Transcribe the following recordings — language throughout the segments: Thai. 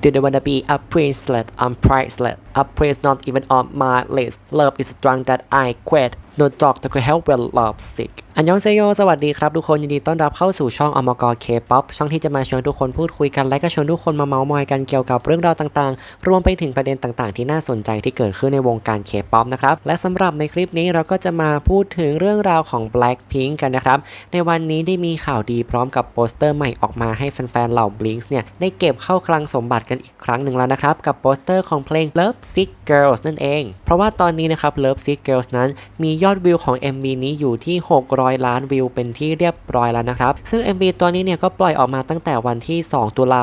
Do they wanna be a princelet? I'm priceless. A prince not even on my list. Love is strong that I quit. No dog that could help when love sick. อันยองเซโยสวัสดีครับทุกคนยินดีต้อนรับเข้าสู่ช่องอมกเคป๊อปช่องที่จะมาชวนทุกคนพูดคุยกันและก็ชวนทุกคนมาเมาส์มอยกันเกี่ยวกับเรื่องราวต่างๆ รวมไปถึงประเด็นต่างๆ ที่น่าสนใจที่เกิดขึ้นในวงการเคป๊อปนะครับและสำหรับในคลิปนี้เราก็จะมาพูดถึงเรื่องราวของ Blackpink กันนะครับ ในวันนี้ได้มีข่าวดีพร้อมกับโปสเตอร์ใหม่ออกมาให้แฟนๆเหล่า Blinks เนี่ยได้เก็บเข้าคลังสมบัติกันอีกครั้งหนึ่งแล้วนะครับกับโปสเตอร์ของเพลง Love Sick Girls นั่นเอง เพราะว่าตอนนี้นะครับ Love Sick Girls นั้นมียอดวิวของ MV นี้อยู่ที่ 600 ล้านวิวเป็นที่เรียบร้อยแล้วนะครับ ซึ่ง MV ตัวนี้เนี่ยก็ปล่อยออกมาตั้งแต่วันที่ 2 ตุลา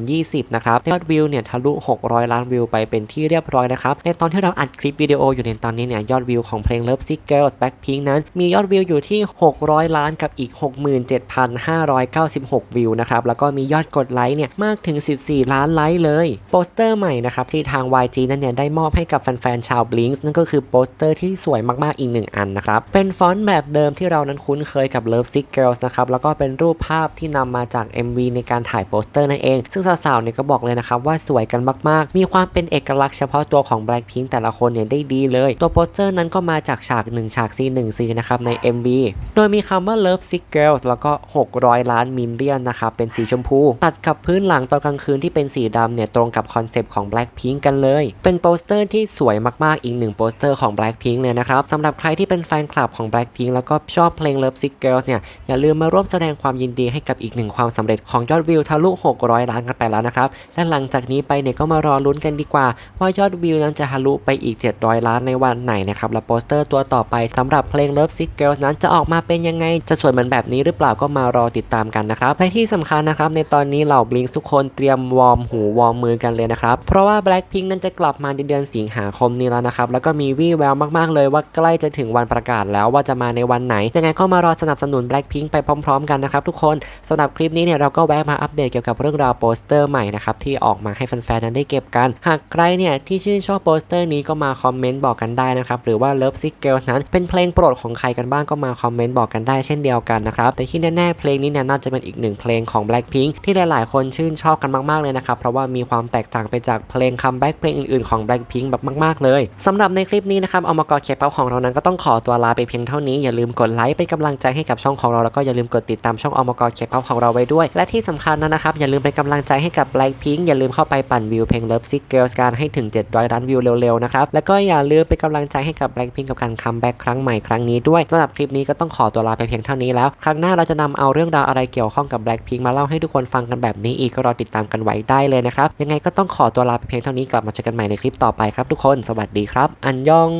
2020 นะครับยอดวิวเนี่ยทะลุ 600 ล้านวิวไปเป็นที่เรียบร้อยนะครับ ในตอนที่เราอัดคลิปวิดีโออยู่ในตอนนี้เนี่ยยอดวิวของเพลง Love Sick Girls Blackpink นั้น มียอดวิวอยู่ที่ 600 ล้านกับอีก 67,596 วิวนะครับ แล้วก็มียอดกดไลค์เนี่ยมากถึง 14 ล้านไลค์เลย โปสเตอร์ใหม่นะครับที่ทาง YG นั้นเนี่ยได้มอบให้กับแฟนๆชาว Blinks นั่นก็คือโปสเตอร์ที่สวยมากๆอิง1 อันนะครับ เป็นฟอนต์แบบเดิมที่เรานั้นคุ้นเคยกับ Love Sick Girls นะครับแล้วก็เป็นรูปภาพที่นำมาจาก MV ในการถ่ายโปสเตอร์นั่นเอง ซึ่งสาวๆเนี่ยก็บอกเลยนะครับว่าสวยกันมากๆ มีความเป็นเอกลักษณ์เฉพาะตัวของ Blackpink แต่ละคนเนี่ยได้ดีเลย ตัวโปสเตอร์นั้นก็มาจากฉาก 1 ฉากสีหนึ่งสีนะครับใน MV โดยมีคำว่า Love Sick Girls แล้วก็ 600 ล้านมิลเลียนนะครับเป็นสีชมพู ตัดกับพื้นหลังตอนกลางคืนที่เป็นสีดำเนี่ยตรงกับคอนเซปต์ของ Blackpink กันเลย เป็นโปสเตอร์ที่สวยมากๆอีกหนึ่งโปสเตอร์ของ Blackpink เลยนะครับสำหรับรที่เป็นแฟนคลับของ Blackpink แล้วก็ชอบเพลง Love Sick Girls เนี่ย อย่าลืมมาร่วมแสดงความยินดีให้กับอีกหนึ่งความสำเร็จของยอดวิวทะลุ 600 ล้านกันไปแล้วนะครับ และหลังจากนี้ไปเนี่ยก็มารอลุ้นกันดีกว่า ว่ายอดวิวนั้นจะทะลุไปอีก 700 ล้านในวันไหนนะครับ และโปสเตอร์ตัวต่อไปสำหรับเพลง Love Sick Girls นั้นจะออกมาเป็นยังไง จะสวยเหมือนแบบนี้หรือเปล่าก็มารอติดตามกันนะครับ และที่สำคัญนะครับในตอนนี้เหล่า Blinks ทุกคนเตรียมวอร์มหูวอร์มมือกันเลยนะครับ เพราะว่า Blackpink นั้นจะกลับมาในเดือนสิงหาคมนี้แล้วนะครับ แล้วก็มีวี่แววมากๆเลยว่าใกล้จะถึงวันประกาศแล้วว่าจะมาในวันไหน ยังไงก็มารอสนับสนุน Blackpink ไปพร้อม ๆ กันนะครับทุกคนสำหรับคลิปนี้เนี่ยเราก็แวะมาอัปเดตเกี่ยวกับเรื่องราวโปสเตอร์ใหม่นะครับที่ออกมาให้แฟนๆนั้นได้เก็บกัน หากใครเนี่ยที่ชื่นชอบโปสเตอร์นี้ก็มาคอมเมนต์บอกกันได้นะครับหรือว่า Love Sick Girls นั้นเป็นเพลงโปรดของใครกันบ้างก็มาคอมเมนต์บอกกันได้เช่นเดียวกันนะครับแต่ที่แน่ๆเพลงนี้เนี่ยน่าจะเป็นอีกหนึ่งเพลงของ Blackpink ที่หลายๆ คนชื่นชอบกันมากๆเลยนะครับเพราะว่ามีความแตกต่างไปจากเพลงคัมแบ็กเพลงอื่นๆของ Blackpink แบบมากๆเลยสำหรับในคลิปนี้นะครับเอามากอเคป๊อปของเรานั้นก็ต้องขอตัวลาไปเพียงเท่านี้ อย่าลืมกดไลค์เป็นกำลังใจให้กับช่องของเราแล้วก็อย่าลืมกดติดตามช่องอมกรเคป๊อปของเราไว้ด้วย และที่สำคัญนะครับ อย่าลืมเป็นกำลังใจให้กับ Blackpink อย่าลืมเข้าไปปั่นวิวเพลง Love Sick Girls กันให้ถึง 700ล้านวิวเร็วๆนะครับแล้วก็อย่าลืมเป็นกำลังใจให้กับ Blackpink กับการคัมแบ็กครั้งใหม่ครั้งนี้ด้วยสำหรับคลิปนี้ก็ต้องขอตัวลาไปเพียงเท่านี้แล้ว ครั้งหน้าเราจะนำเอาเรื่องราวอะไรเกี่ยวข้องกับ Blackpink มาเล่าให้ทุกคนฟังกันแบบนี้อีกก็รอติดตามกันไว้ได้เลยนะครับยังไงก็ต้องขอตัวลาไปเพียงเท่านี้กลับมาเจอกันใหม่ในคลิปต่อไปครับทุกคน สวัสดีครับ อันยอง